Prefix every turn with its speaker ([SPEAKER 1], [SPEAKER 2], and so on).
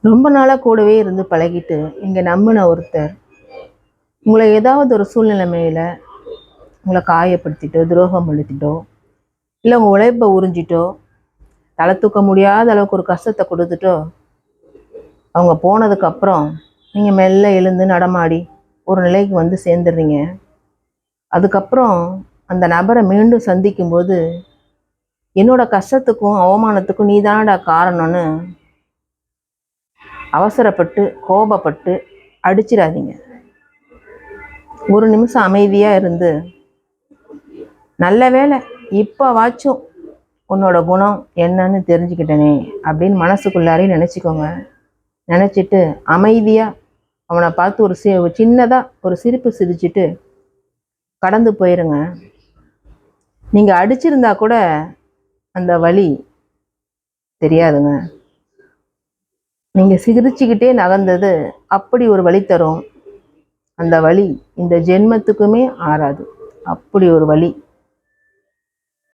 [SPEAKER 1] ரொம்ப நாளாக கூடவே இருந்து பழகிட்டு இங்கே நம்பின ஒருத்தர் உங்களை ஏதாவது ஒரு சூழ்நிலைமையில் உங்களை காயப்படுத்திட்டோ துரோகம் படுத்திட்டோ இல்லை உங்கள் உழைப்பை உறிஞ்சிட்டோ தலை தூக்க முடியாத அளவுக்கு ஒரு கஷ்டத்தை கொடுத்துட்டோ அவங்க போனதுக்கப்புறம் நீங்கள் மெல்ல எழுந்து நடமாடி ஒரு நிலைக்கு வந்து சேர்ந்துடுறீங்க. அதுக்கப்புறம் அந்த நபரை மீண்டும் சந்திக்கும்போது என்னோட கஷ்டத்துக்கும் அவமானத்துக்கும் நீ காரணம்னு அவசரப்பட்டு கோபப்பட்டு அடிச்சிடாதீங்க. ஒரு நிமிஷம் அமைதியாக இருந்து நல்ல வேலை இப்போவாச்சும் உன்னோட குணம் என்னன்னு தெரிஞ்சுக்கிட்டனே அப்படின்னு மனசுக்குள்ளாரே நினச்சிக்கோங்க. நினச்சிட்டு அமைதியாக அவனை பார்த்து ஒரு சி சின்னதாக ஒரு சிரிப்பு சிரிச்சிட்டு கடந்து போயிருங்க. நீங்கள் அடிச்சிருந்தா கூட அந்த வழி தெரியாதுங்க. நீங்கள் சிரிச்சுக்கிட்டே நகர்ந்தது அப்படி ஒரு வழி தரும். அந்த வழி இந்த ஜென்மத்துக்குமே ஆறாது. அப்படி ஒரு வழி.